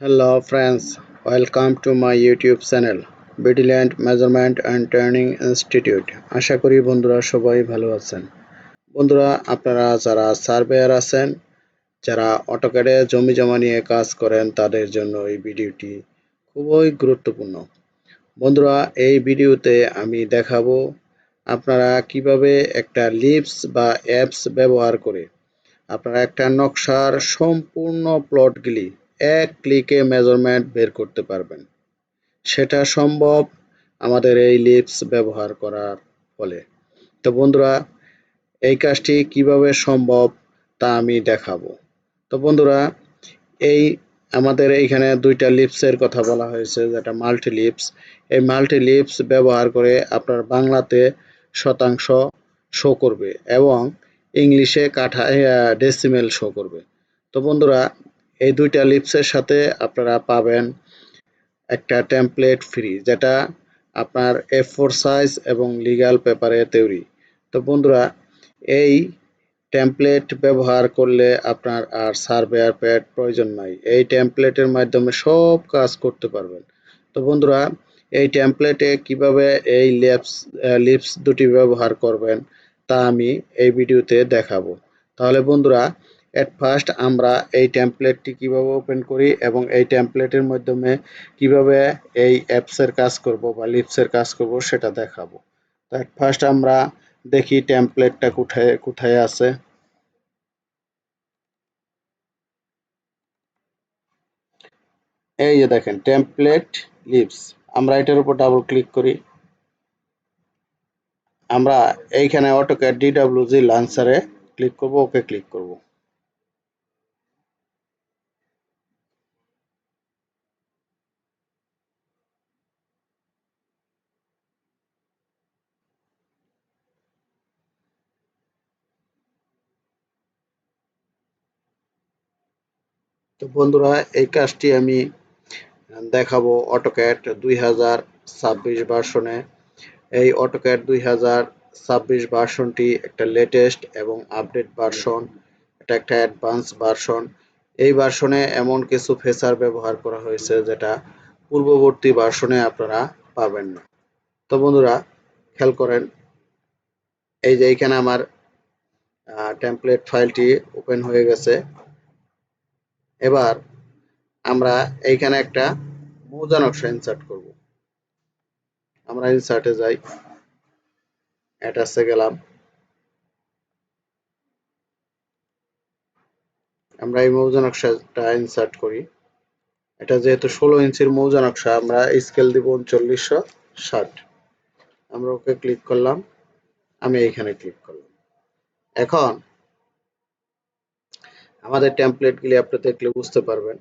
Hello friends, welcome to my YouTube channel Vigilant Measurement and Training Institute. আশা করি বন্ধুরা সবাই ভালো আছেন। বন্ধুরা আপনারা যারা সার্ভেয়ার আছেন যারা অটোক্যাডে জমি জমা নিয়ে কাজ করেন তাদের জন্য এই ভিডিওটি খুবই গুরুত্বপূর্ণ। বন্ধুরা এই ভিডিওতে আমি দেখাবো আপনারা কীভাবে একটা লিপস বা অ্যাপস ব্যবহার করে আপনারা একটা নকশার সম্পূর্ণ প্লটগুলি এক ক্লিকে মেজারমেন্ট বের করতে পারবেন। সেটা সম্ভব আমাদের এই লিপস ব্যবহার করার ফলে। তো বন্ধুরা, এই কাজটি কীভাবে সম্ভব তা আমি দেখাবো। তো বন্ধুরা, এই আমাদের এইখানে দুইটা লিপসের কথা বলা হয়েছে, যেটা মাল্টি লিপস এই মাল্টি লিপস ব্যবহার করে আপনার বাংলাতে শতাংশ শো করবে এবং ইংলিশে কাঠা ডেসিমেল শো করবে। তো বন্ধুরা এই দুইটা লিপসের সাথে আপনারা পাবেন একটা টেমপ্লেট ফ্রি যেটা আপনার এফ ফোর সাইজ এবং লিগাল পেপারে তৈরি। তো বন্ধুরা, এই টেমপ্লেট ব্যবহার করলে আপনার আর সার্ভেয়ার প্যাড প্রয়োজন নাই। এই টেমপ্লেটের মাধ্যমে সব কাজ করতে পারবেন। তো বন্ধুরা, এই টেমপ্লেটে কীভাবে এই লিপস লিপস দুটি ব্যবহার করবেন তা আমি এই ভিডিওতে দেখাবো। তাহলে বন্ধুরা এট ফার্স্ট আমরা এই টেমপ্লেটটি কীভাবে ওপেন করি এবং এই টেমপ্লেটের মাধ্যমে কীভাবে এই অ্যাপসের কাজ করব বা লিপসের কাজ করব সেটা দেখাবো। তো ফার্স্ট আমরা দেখি টেমপ্লেটটা কোথায় কোথায় আছে। এই যে দেখেন টেমপ্লেট লিপস আমরা এটার উপর ডাবল ক্লিক করি। আমরা এইখানে অটোক্যাড ডিডাব্লিউজি লান্সারে ক্লিক করব, ওকে ক্লিক করব। তো বন্ধুরা, এই কাজটি আমি দেখাবো অটোক্যাট দুই হাজার ছাব্বিশ ভার্সনে। এই অটোক্যাট দুই হাজার ছাব্বিশ ভার্সনটি একটা লেটেস্ট এবং আপডেট ভার্সন, এটা একটা অ্যাডভান্স ভার্সন। এই ভার্সনে এমন কিছু ফেচার ব্যবহার করা হয়েছে যেটা পূর্ববর্তী ভার্সনে আপনারা পাবেন না। তো বন্ধুরা, খেয়াল করেন, এই যে এইখানে আমার টেমপ্লেট ফাইলটি ওপেন হয়ে গেছে। এবার আমরা এইখানে একটা মৌজা নকশা ইনসার্ট করব। আমরা ইনসার্টে যাই। অ্যাটাচে গেলাম। আমরা এই মৌজা নকশাটা ইনসার্ট করি। এটা যেহেতু ষোলো ইঞ্চির মৌজা নকশা, আমরা স্কেল দিব উনচল্লিশশো ষাট। আমরা ওকে ক্লিক করলাম। আমি এইখানে ক্লিক করলাম। এখন আমাদের টেমপ্লেটগুলি আপনি দেখলে বুঝতে পারবেন।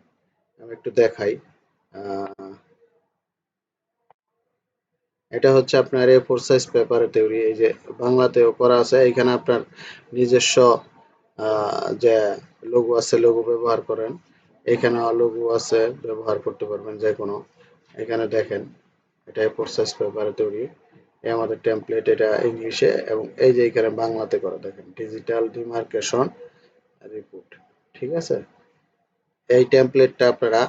আমি একটু দেখাই। এটা হচ্ছে আপনার এ ফোর সাইজ পেপারে তৈরি এই যে বাংলাতেও করা আছে। এখানে আপনার নিজস্ব যে লঘু আছে, লঘু ব্যবহার করেন। এখানে লঘু আছে, ব্যবহার করতে পারবেন যে কোনো এখানে দেখেন, এটা এ ফোর সাইজ পেপারে তৈরি এই আমাদের টেমপ্লেট এটা ইংলিশে। এবং এই যে এখানে বাংলাতে করা, দেখেন ডিজিটাল ডিমার্কেশন রিপোর্ট ঠিক আছে? এই টেমপ্লেটটা আপনারা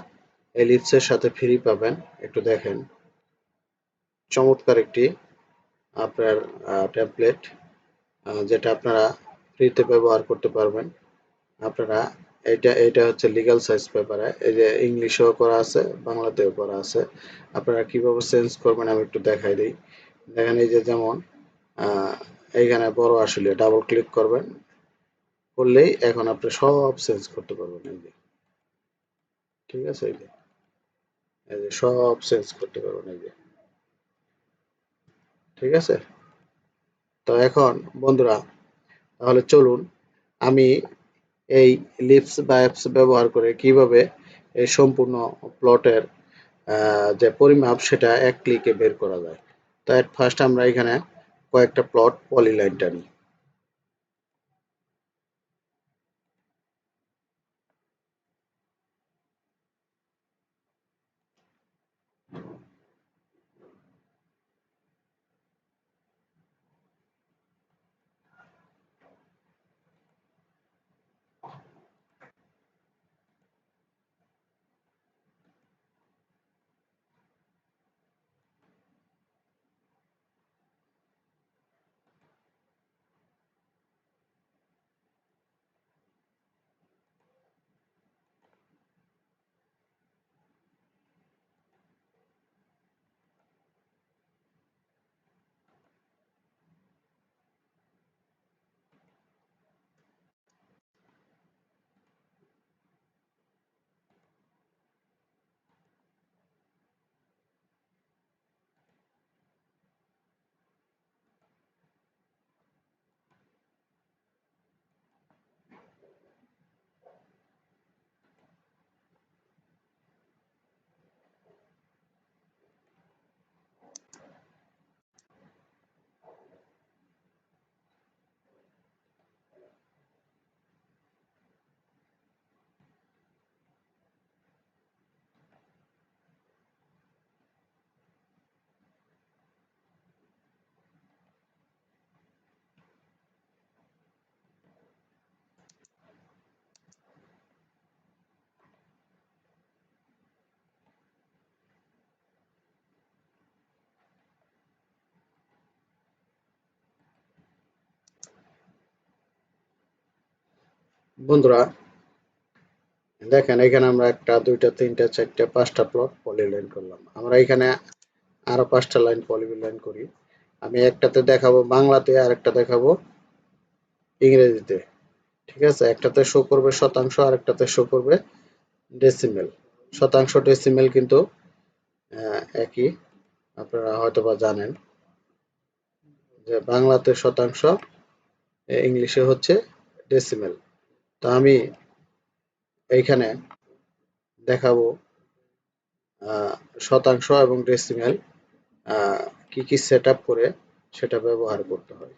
এলিপসের সাথে ফ্রি পাবেন। একটু দেখেন। চমৎকার একটি আপনার ট্যাবলেট যেটা আপনারা ফ্রিতে ব্যবহার করতে পারবেন। আপনারা এটা এটা হচ্ছে লিগাল সাইজ পেপারে এই যে ইংলিশেও করা আছে, বাংলাতেও করা আছে। আপনারা কীভাবে চেঞ্জ করবেন আমি একটু দেখাই দিই। দেখেন এই যে যেমন এইখানে বড় আসলে ডাবল ক্লিক করবেন। করলেই এখন আপনি সব চেঞ্জ করতে পারবেন এই যে। ঠিক আছে, এই যে। সব চেঞ্জ করতে পারবেন, এই যে। ঠিক আছে? তো এখন, বন্ধুরা, তাহলে চলুন আমি এই লিপস বা অ্যাপস ব্যবহার করে কীভাবে এই সম্পূর্ণ প্লটের যে পরিমাপ, সেটা এক ক্লিকে বের করা যায়। তো এট ফার্স্ট আমরা এখানে কয়েকটা প্লট পলিলাইন টানি বন্ধুরা, দেখেন, এখানে আমরা একটা, দুইটা, তিনটা, চারটা, পাঁচটা প্লট পলিলাইন করলাম। আমরা এখানে আরও পাঁচটা লাইন পলিলাইন করি। আমি একটাতে দেখাবো বাংলাতে, আর একটা দেখাবো ইংরেজিতে। ঠিক আছে? একটাতে শো করবে শতাংশ, আর একটাতে শো করবে ডেসিমেল শতাংশ ডেসিমেল কিন্তু একই। আপনারা হয়তো বা জানেন যে বাংলাতে শতাংশ ইংলিশে হচ্ছে ডেসিমেল তো আমি এইখানে দেখাবো শতাংশ এবং ডেসিমেল কি কি সেট করে সেটা ব্যবহার করতে হয়।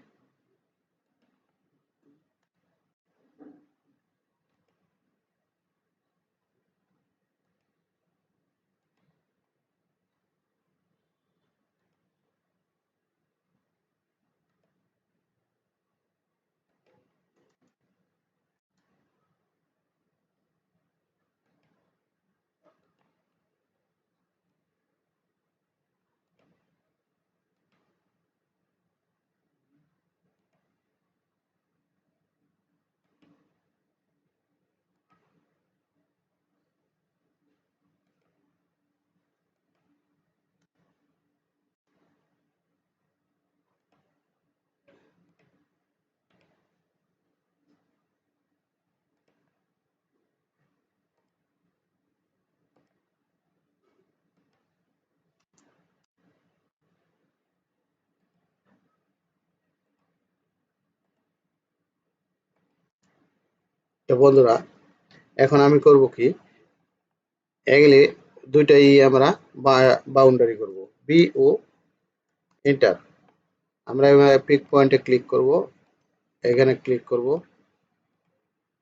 তো বন্ধুরা, এখন আমি করব কি? এগুলি দুইটাই আমরা বাউন্ডারি করব। বি ও এন্টার আমরা পিক পয়েন্টে ক্লিক করব। এখানে ক্লিক করব।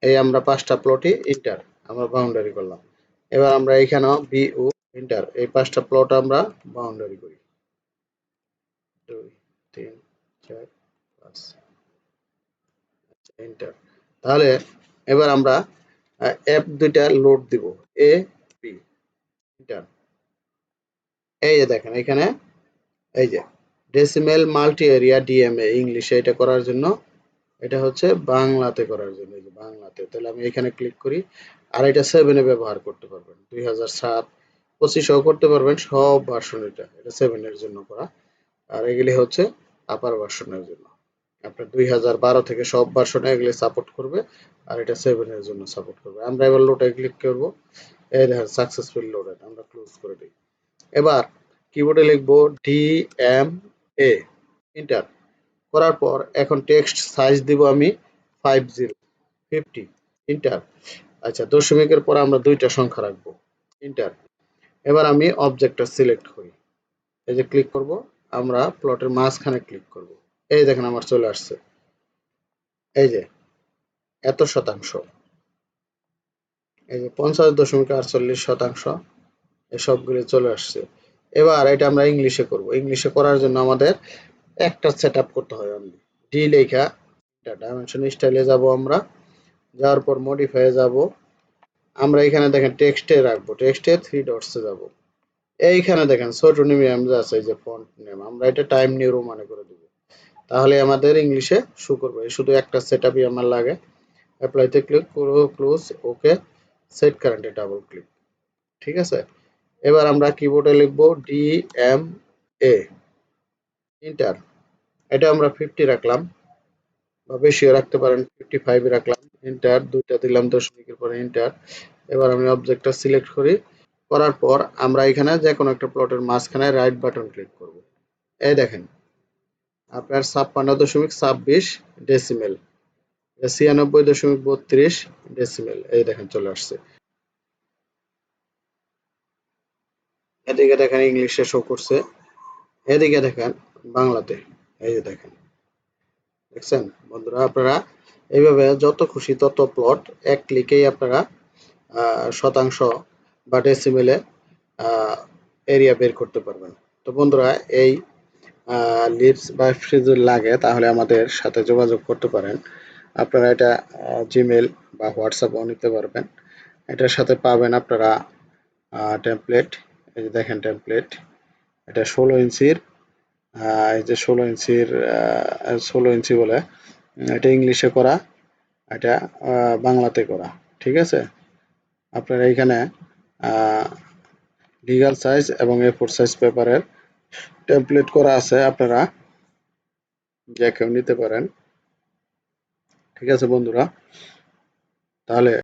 এই আমরা পাঁচটা প্লটই এন্টার আমরা বাউন্ডারি করলাম। এবার আমরা এখানেও বি ও এন্টার এই পাঁচটা প্লট আমরা বাউন্ডারি করি। দুই, তিন, চার, পাঁচ এন্টার তাহলে এবার আমরা অ্যাপ দুইটা লোড দিব। এ বি এন্টার এই যে দেখেন, এখানে এই যে ডেসিমেল মাল্টি এরিয়া ডিএমএ ইংলিশে এটা করার জন্য, এটা হচ্ছে বাংলাতে করার জন্য, এই যে বাংলাতে। তাহলে আমি এখানে ক্লিক করি, আর এটা সেভেনে ব্যবহার করতে পারবেন। দুই হাজার সাত পঁচিশেও করতে পারবেন সব ভার্সন এটা। এটা সেভেনের জন্য করা। আর এগুলি হচ্ছে আপার ভার্সনের জন্য। আপনার দুই হাজার বারো থেকে সব ভার্সনে এগুলি সাপোর্ট করবে, আর এটা সেভেনের জন্য সাপোর্ট করবে। আমরা এবার লোডে ক্লিক করব। এই দেখেন সাকসেসফুল লোডেড আমরা ক্লোজ করে দিই। এবার কিবোর্ডে লিখব ডি এম এ ইন্টার করার পর এখন টেক্সট সাইজ দিব আমি ফাইভ জিরো ফিফটি ইন্টার আচ্ছা দশমিকের পর আমরা দুইটা সংখ্যা রাখব ইন্টার এবার আমি অবজেক্টটা সিলেক্ট করি। এই যে ক্লিক করব, আমরা প্লটের মাঝখানে ক্লিক করব। এই দেখেন আমার চলে আসছে। এই যে, এত শতাংশ। এই যে পঞ্চাশ দশমিক আটচল্লিশ শতাংশ এই সবগুলো চলে আসছে। এবার এটা আমরা ইংলিশে করব। ইংলিশে করার জন্য আমাদের একটা সেট করতে হয় অনলি ডি লেখা ডাইমেনশন স্টাইলে যাব আমরা। যাওয়ার পর মডিফাই যাব। আমরা এখানে দেখেন টেক্সটে রাখব। টেক্সটে থ্রি ডটসে যাব। এইখানে দেখেন ছোট নেম যে আছে যে ফন্ট নেম আমরা এটা টাইম নিউ রোমানে করে দেব। তাহলে আমাদের ইংলিশে শু করবে। শুধু একটা সেট আপই আমার লাগে। অ্যাপ্লাইতে ক্লিক করো ক্লোজ ওকে সেট কারেন্টে ডাবল ক্লিক ঠিক আছে? এবার আমরা কিবোর্ডে লিখব ডি এম এ ইন্টার এটা আমরা ফিফটি রাখলাম। বা বেশিও রাখতে পারেন ফিফটি ফাইভ রাখলাম। ইন্টার দুইটা দিলাম দশমিকের পরে ইন্টার এবার আমি অবজেক্টটা সিলেক্ট করি। করার পর আমরা এখানে যে কোনো একটা প্লটের মাঝখানে রাইট বাটন ক্লিক করব। এই দেখেন আপনার ছাপ্পান্ন দশমিক ছাব্বিশ ডেসিমেল ছিয়ানব্বই দশমিক বত্রিশ ডেসিমেল এই দেখেন, চলে আসছে। এদিকে দেখেন ইংলিশে শো করছে। এদিকে দেখেন, বাংলাতে। এই যে দেখেন, দেখছেন? বন্ধুরা, আপনারা এইভাবে যত খুশি তত প্লট এক ক্লিকেই আপনারা শতাংশ বা ডেসিমেলে এরিয়া বের করতে পারবেন। তো বন্ধুরা, এই লিপস বা ফ্রিজ লাগে, তাহলে আমাদের সাথে যোগাযোগ করতে পারেন। আপনারা এটা জিমেল বা হোয়াটসঅ্যাপও নিতে পারবেন। এটার সাথে পাবেন আপনারা টেমপ্লেট এই যে দেখেন টেমপ্লেট এটা ষোলো ইঞ্চির এই যে ষোলো ইঞ্চির ষোলো ইঞ্চি বলে এটা ইংলিশে করা, এটা বাংলাতে করা, ঠিক আছে? আপনারা এখানে লিগাল সাইজ এবং এ ফোর সাইজ পেপারের টেমপ্লেট করা আছে আপনারা। যে কেউ নিতে পারেন। ঠিক আছে বন্ধুরা। তাহলে